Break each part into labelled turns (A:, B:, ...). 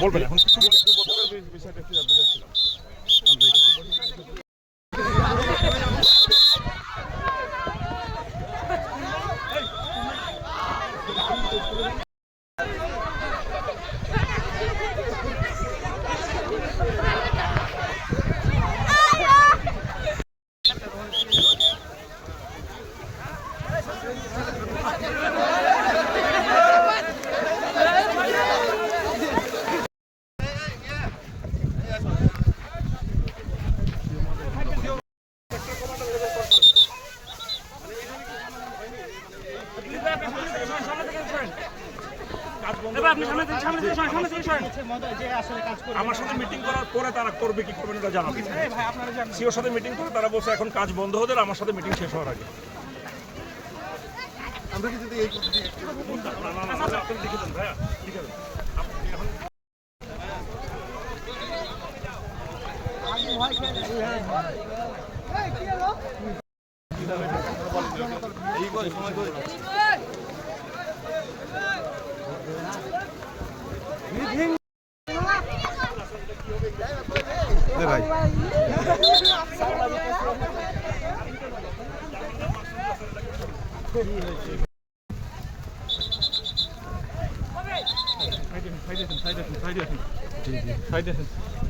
A: বলবেন এখন আমার সাথে মিটিং করার পরে তারা করবে কি করবে এটা জানাবে। সিওর সাথে মিটিং করে তারা বলছে এখন কাজ বন্ধ হতে আমার সাথে মিটিং শেষ হওয়ার আগে।
B: আমরা কি যদি এই
A: না, না, না, না, আপনি লিখে দেন, ভাইয়া, লিখে দেন। আপনি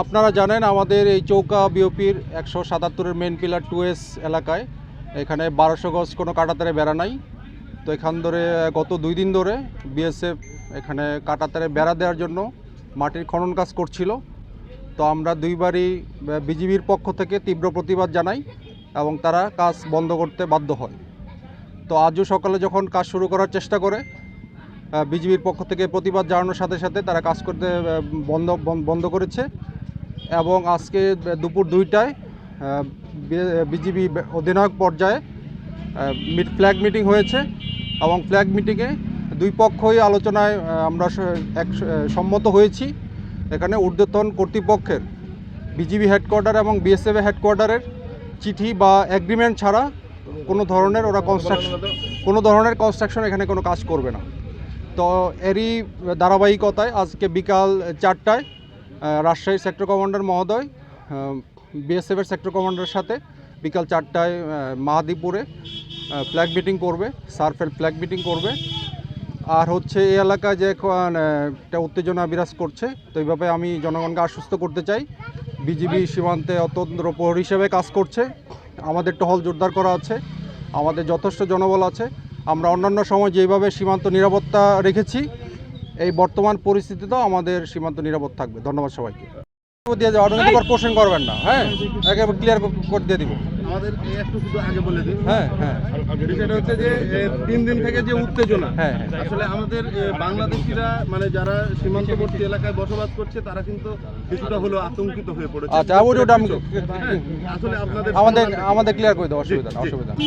C: আপনারা জানেন আমাদের এই চৌকা বিওপির একশো সাতাত্তরের মেন পিলার টু এস এলাকায়। এখানে বারোশো গজ কোনো কাটাতারে বেড়া নাই। তো এখান ধরে, গত দুই দিন ধরে বিএসএফ এখানে কাটাতারে বেড়া দেওয়ার জন্য মাটির খনন কাজ করছিল। তো আমরা দুইবারই বিজিবির পক্ষ থেকে তীব্র প্রতিবাদ জানাই এবং তারা কাজ বন্ধ করতে বাধ্য হয়। তো আজও সকালে যখন কাজ শুরু করার চেষ্টা করে বিজিবির পক্ষ থেকে প্রতিবাদ জানানোর সাথে সাথে তারা কাজ করতে বন্ধ, বন- বন্ধ করেছে। এবং আজকে দুপুর দুইটায় বিজিবি অধিনায়ক পর্যায়ে ফ্ল্যাগ মিটিং হয়েছে এবং ফ্ল্যাগ মিটিংয়ে দুই পক্ষই আলোচনায় আমরা এক সম্মত হয়েছি। এখানে ঊর্ধ্বতন কর্তৃপক্ষের, বিজিবি হেডকোয়ার্টার এবং বিএসএফ হেডকোয়ার্টারের চিঠি বা এগ্রিমেন্ট ছাড়া কোনো ধরনের ওরা কনস্ট্রাকশন কোনো ধরনের কনস্ট্রাকশন এখানে কোনো কাজ করবে না। তো এরই ধারাবাহিকতায় আজকে বিকাল চারটায় রাজশাহী সেক্টর কমান্ডার মহোদয় বিএসএফের সেক্টর কমান্ডারের সাথে বিকাল চারটায় মাহাদিপুরে ফ্ল্যাগ মিটিং করবে সারফেল ফ্ল্যাগ মিটিং করবে। আর হচ্ছে এই এলাকায় যে এখন একটা উত্তেজনা বিরাজ করছে, তো এইভাবে আমি জনগণকে আশ্বস্ত করতে চাই। বিজিবি সীমান্তে অতন্ত্র প্রহরী হিসেবে কাজ করছে। আমাদের টহল জোরদার করা আছে। আমাদের যথেষ্ট জনবল আছে। আমরা অন্যান্য সময় যেভাবে সীমান্ত নিরাপত্তা রেখেছি, এই বর্তমান পরিস্থিতিতেও আমাদের সীমান্ত নিরাপদ থাকবে। ধন্যবাদ সবাইকে। দিয়ে যাও অটোমেটিক কোশ্চেন করবেন না হ্যাঁ? একেবারে ক্লিয়ার করে দিয়ে দিব।
B: আমাদের একটু শুধু আগে বলে দিন
C: হ্যাঁ হ্যাঁ।
B: বিষয়টা হচ্ছে যে তিন দিন থেকে যে উত্তেজনা
C: হ্যাঁ, হ্যাঁ।
B: আসলে আমাদের বাংলাদেশিরা মানে যারা সীমান্তবর্তী এলাকায় বসবাস করছে তারা কিন্তু কিছুটা হলো আতঙ্কিত হয়ে পড়েছে।
C: আচ্ছা ওটা ওটা আমি
B: আসলে আপনাদের
C: আমাদের আমাদের ক্লিয়ার করে দেবো অসুবিধা না অসুবিধা। না।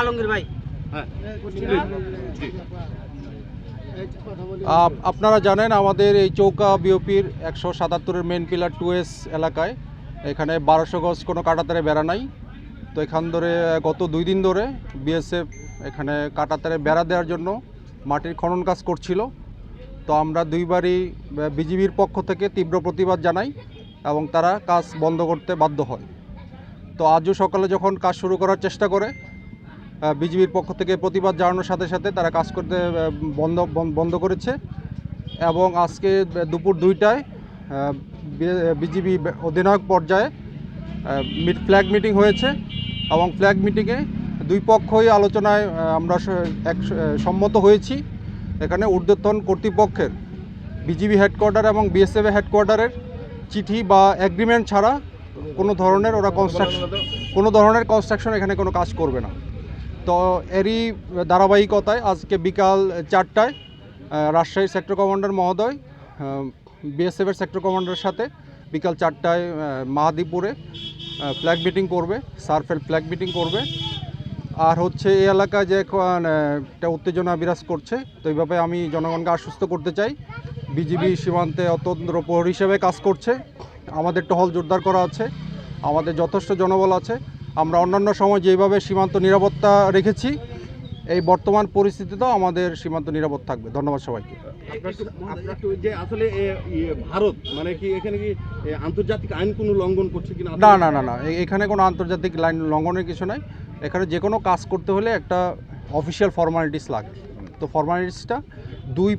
D: আলমগীর ভাই।
B: হ্যাঁ।
C: আপনারা জানেন আমাদের এই চৌকা বিওপির একশো সাতাত্তরের মেন পিলার টু এস এলাকায়। এখানে বারোশো গজ কোনো কাটাতারে বেড়া নাই। তো এখান ধরে, গত দুই দিন ধরে বিএসএফ এখানে কাটাতারে বেড়া দেওয়ার জন্য মাটির খনন কাজ করছিল। তো আমরা দুইবারই বিজিবির পক্ষ থেকে তীব্র প্রতিবাদ জানাই এবং তারা কাজ বন্ধ করতে বাধ্য হয়। তো আজও সকালে যখন কাজ শুরু করার চেষ্টা করে বিজিবির পক্ষ থেকে প্রতিবাদ জানানোর সাথে সাথে তারা কাজ করতে বন্ধ, বন- বন্ধ করেছে। এবং আজকে দুপুর দুইটায় বিজিবি অধিনায়ক পর্যায়ে মিট, ফ্ল্যাগ মিটিং হয়েছে। এবং ফ্ল্যাগ মিটিংয়ে দুই পক্ষই আলোচনায় আমরা এক সম্মত হয়েছি। এখানে ঊর্ধ্বতন কর্তৃপক্ষের বিজিবি হেডকোয়ার্টার এবং বিএসএফ হেডকোয়ার্টারের চিঠি বা এগ্রিমেন্ট ছাড়া কোনো ধরনের ওরা কনস্ট্রাকশন কোনো ধরনের কনস্ট্রাকশন এখানে কোনো কাজ করবে না। তো এরই ধারাবাহিকতায় আজকে বিকাল চারটায় আহ, রাজশাহী সেক্টর কমান্ডার মহোদয় বিএসএফের সেক্টর কমান্ডারের সাথে বিকাল চারটায় মাহাদিপুরে ফ্ল্যাগ মিটিং করবে সার্ফেল ফ্ল্যাগ মিটিং করবে। আর হচ্ছে এই এলাকায় যে এখন একটা উত্তেজনা বিরাজ করছে তো এইভাবে আমি জনগণকে আশ্বস্ত করতে চাই। বিজিবি সীমান্তে অতন্ত্র প্রহরী হিসেবে কাজ করছে। আমাদের টহল জোরদার করা আছে। আমাদের যথেষ্ট জনবল আছে। আমরা অন্যান্য সময় যেভাবে সীমান্ত নিরাপত্তা রেখেছি এই বর্তমান পরিস্থিতিতেও আমাদের সীমান্ত নিরাপদ থাকবে। ধন্যবাদ সবাইকে।
B: যে আসলে ভারত মানে কি এখানে কি আন্তর্জাতিক আইন কোনো লঙ্ঘন করছে কিনা?
C: না না না না এখানে কোনো আন্তর্জাতিক লাইন লঙ্ঘনের কিছু নাই। এখানে যে কোনো কাজ করতে হলে একটা অফিসিয়াল ফর্মালিটিস লাগে। তো ফর্মালিটিসটা দুই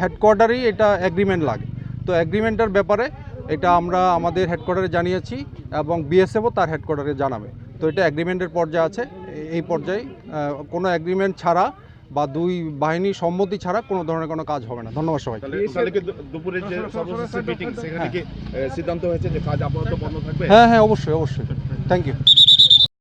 C: হেডকোয়ার্টারেই এটা অ্যাগ্রিমেন্ট লাগে। তো অ্যাগ্রিমেন্টের ব্যাপারে এটা আমরা আমাদের হেডকোয়ার্টারে জানিয়েছি এবং বিএসএফও তার হেডকোয়ার্টারে জানাবে। তো এটা অ্যাগ্রিমেন্টের পর্যায়ে আছে। এই পর্যায়ে কোনো অ্যাগ্রিমেন্ট ছাড়া বা দুই বাহিনী সম্মতি ছাড়া কোনো ধরনের কোনো কাজ হবে না। ধন্যবাদ সবাই
B: তাহলে তাহলে কি দু- দুপুরের যে মিটিং সেখানে কি সিদ্ধান্ত হয়েছে যে কাজ আপাতত বন্ধ থাকবে?
C: হ্যাঁ হ্যাঁ অবশ্যই অবশ্যই। Thank you